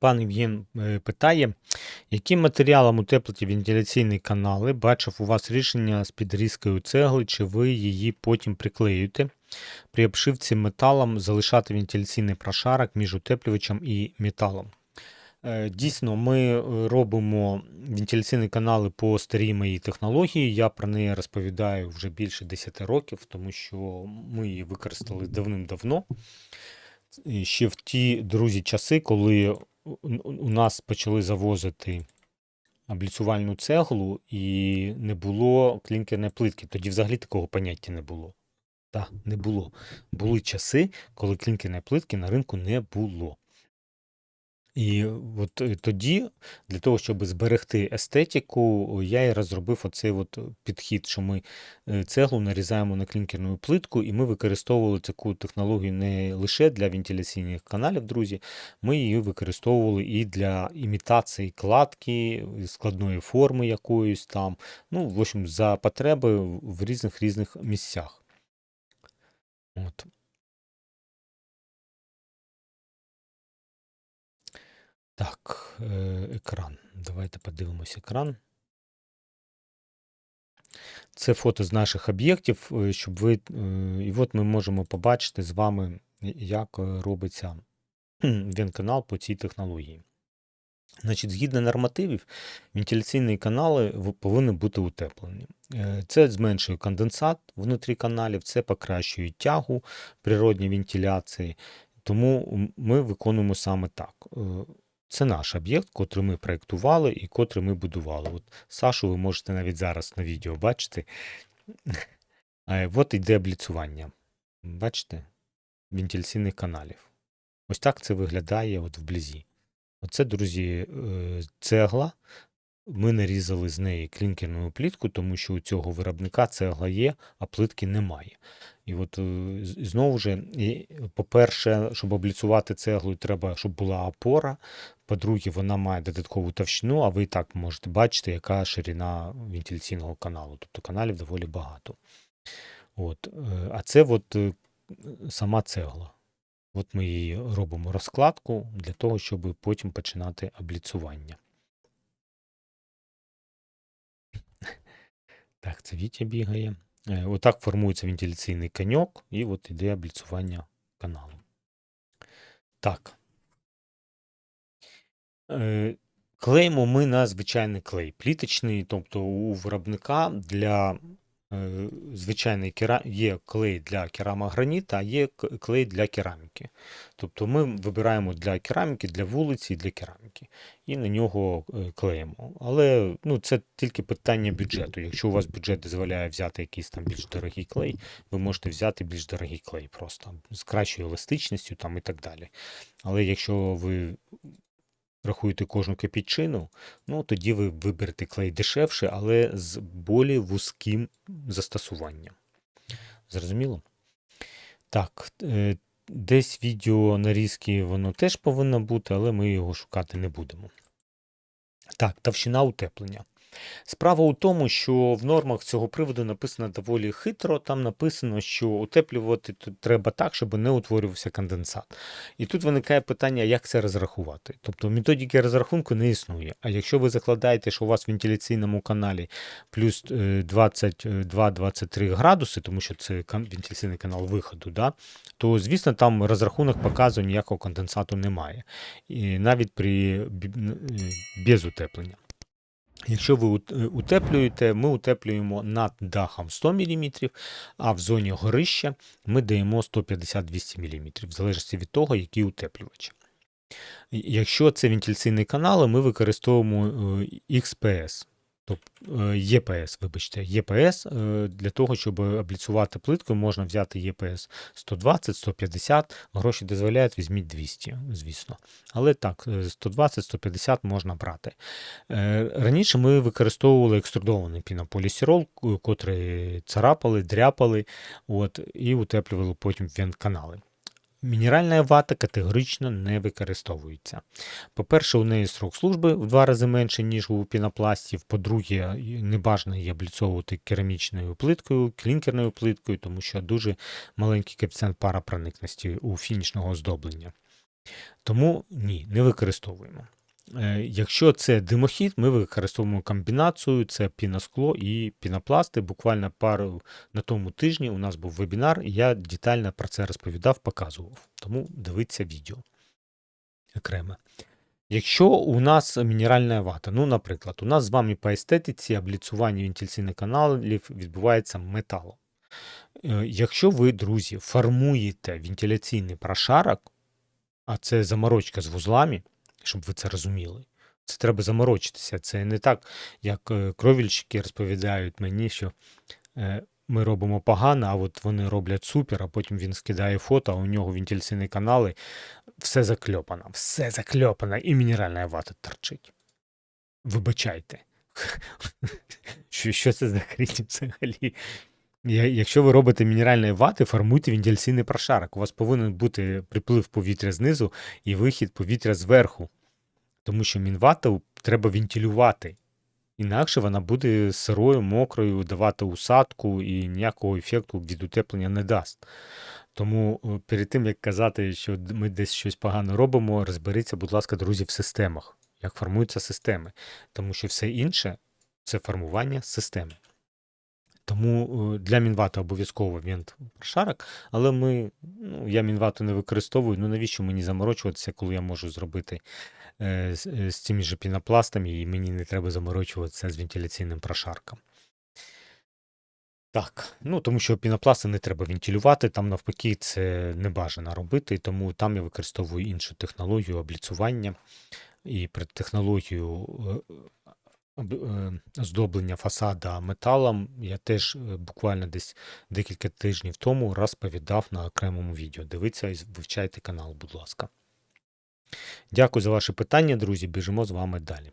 Пан Євген е, питає, яким матеріалом утеплити вентиляційні канали? Бачив у вас рішення з підрізкою цегли, чи ви її потім приклеюєте? При обшивці металом залишати вентиляційний прошарок між утеплювачем і металом. Е, Дійсно, ми е, робимо вентиляційні канали по старій моїй технології. Я про неї розповідаю вже більше 10 років, тому що ми її використали давним-давно. Ще в ті друзі часи, коли у- нас почали завозити обліцювальну цеглу і не було клінкерної плитки. Тоді взагалі такого поняття не було. Та, не було. Були часи, коли клінкерної плитки на ринку не було. І от е, тоді, для того, щоб зберегти естетику, я і розробив оцей от підхід, що ми е, цеглу нарізаємо на клінкерну плитку, і ми використовували таку технологію не лише для вентиляційних каналів, друзі, ми її використовували і для імітації кладки, складної форми якоїсь там. Ну, в общем, за потреби в різних різних місцях. От. Так, е, екран. Давайте подивимось екран. Це фото з наших об'єктів, е, щоб ви. е, І от ми можемо побачити з вами, як робиться венканал по цій технології. Значить, згідно нормативів, вентиляційні канали повинні бути утеплені. Це зменшує конденсат внутрі каналів, це покращує тягу природньої вентиляції. Тому ми виконуємо саме так. Це наш об'єкт, котрий ми проєктували і котрий ми будували. От Сашу ви можете навіть зараз на відео бачити. От йде обліцювання. Бачите? Вентиляційних каналів. Ось так це виглядає от вблизі. Оце, друзі, е, цегла. Ми нарізали з неї клінкерну плітку, тому що у цього виробника цегла є, а плитки немає. І от е, знову ж, по-перше, щоб обліцювати цеглу, треба, щоб була опора. По-друге, вона має додаткову товщину, а ви і так можете бачити, яка ширина вентиляційного каналу. Тобто каналів доволі багато. От. е, А це от е, сама цегла. От ми її робимо розкладку для того, щоб потім починати обліцювання. Так, це Вітя бігає. Е, Отак формується вентиляційний каньок, і от іде обліцування каналу. Так. Клеймо Клеїмо ми на звичайний клей, пліточний, тобто у виробника для е, звичайний кера... є клей для керамограніта, а є клей для кераміки. Тобто ми вибираємо для кераміки, для вулиці для кераміки. І на нього е, клеїмо. Але ну, це тільки питання бюджету. Якщо у вас бюджет дозволяє взяти якийсь там більш дорогий клей, ви можете взяти більш дорогий клей просто з кращою еластичністю там і так далі. Але якщо ви рахуєте кожну копійчину, ну тоді ви виберете клей дешевше, але з болі вузьким застосуванням. Зрозуміло? Так, е, десь відео нарізки воно теж повинно бути, але ми його шукати не будемо. Так, товщина утеплення. Справа у тому, що в нормах цього приводу написано доволі хитро. Там написано, що утеплювати треба так, щоб не утворювався конденсат. І тут виникає питання, як це розрахувати. Тобто методики розрахунку не існує. А якщо ви закладаєте, що у вас в вентиляційному каналі плюс е, 22-23 градуси, тому що це вентиляційний канал виходу, да, то звісно там розрахунок показує, ніякого конденсату немає. І навіть при е, без утеплення. Якщо ви е, утеплюєте, ми утеплюємо над дахом 100 мм, а в зоні горища ми даємо 150-200 мм, в залежності від того, який утеплювач. Якщо це вентиляційні канали, ми використовуємо е, XPS, тобто ЄПС, вибачте, ЄПС е, для того, щоб обліцювати плитку, можна взяти ЄПС 120, 150, гроші дозволяють, візьміть 200, звісно. Але так, е, 120-150 можна брати. Е, Раніше ми використовували екструдований пінополістирол, к- котрий царапали, дряпали от, і утеплювали потім вентканали. Мінеральна вата категорично не використовується. По-перше, у неї срок служби в два рази менше, ніж у пінопластів. По-друге, не бажано її обліцовувати керамічною плиткою, клінкерною плиткою, тому що дуже маленький коефіцієнт паропроникності у фінішного оздоблення. Тому ні, не використовуємо. Е, Якщо це димохід, ми використовуємо комбінацію: це піноскло і пінопласти. Буквально пару на тому тижні у нас був вебінар, і я детально про це розповідав, показував. Тому дивіться відео окремо. Якщо у нас мінеральна вата, ну, наприклад, у нас з вами по естетиці обліцування вентиляційних каналів відбувається металом. Е, Якщо ви, друзі, формуєте вентиляційний прошарок, а це заморочка з вузлами, щоб ви це розуміли. Це треба заморочитися. Це не так, як е, кровільщики розповідають мені, що е, ми робимо погано, а от вони роблять супер, а потім він скидає фото, а у нього вентиляційні канали, все закльопано, все закльопано, і мінеральна вата торчить. Вибачайте. Що, це за хрінь взагалі? Якщо ви робите мінеральної вати, формуйте вентиляційний прошарок. У вас повинен бути приплив повітря знизу і вихід повітря зверху. Тому що мінвату треба вентилювати. Інакше вона буде сирою, мокрою, давати усадку і ніякого ефекту від утеплення не дасть. Тому е, перед тим, як казати, що ми десь щось погано робимо, розберіться, будь ласка, друзі, в системах, як формуються системи. Тому що все інше це формування системи. Тому е, для Мінвата обов'язково вент прошарок, але ми, ну, я Мінвату не використовую. Ну навіщо мені заморочуватися, коли я можу зробити е, з, е, з цими же пінопластами, і мені не треба заморочуватися з вентиляційним прошарком. Так, ну тому що пінопласти не треба вентилювати, там навпаки це не бажано робити, тому там я використовую іншу технологію обліцування і при технологію е, об- оздоблення фасада металом я теж е, буквально десь декілька тижнів тому розповідав на окремому відео. Дивіться і вивчайте канал, будь ласка. Дякую за ваші питання, друзі. Біжимо з вами далі.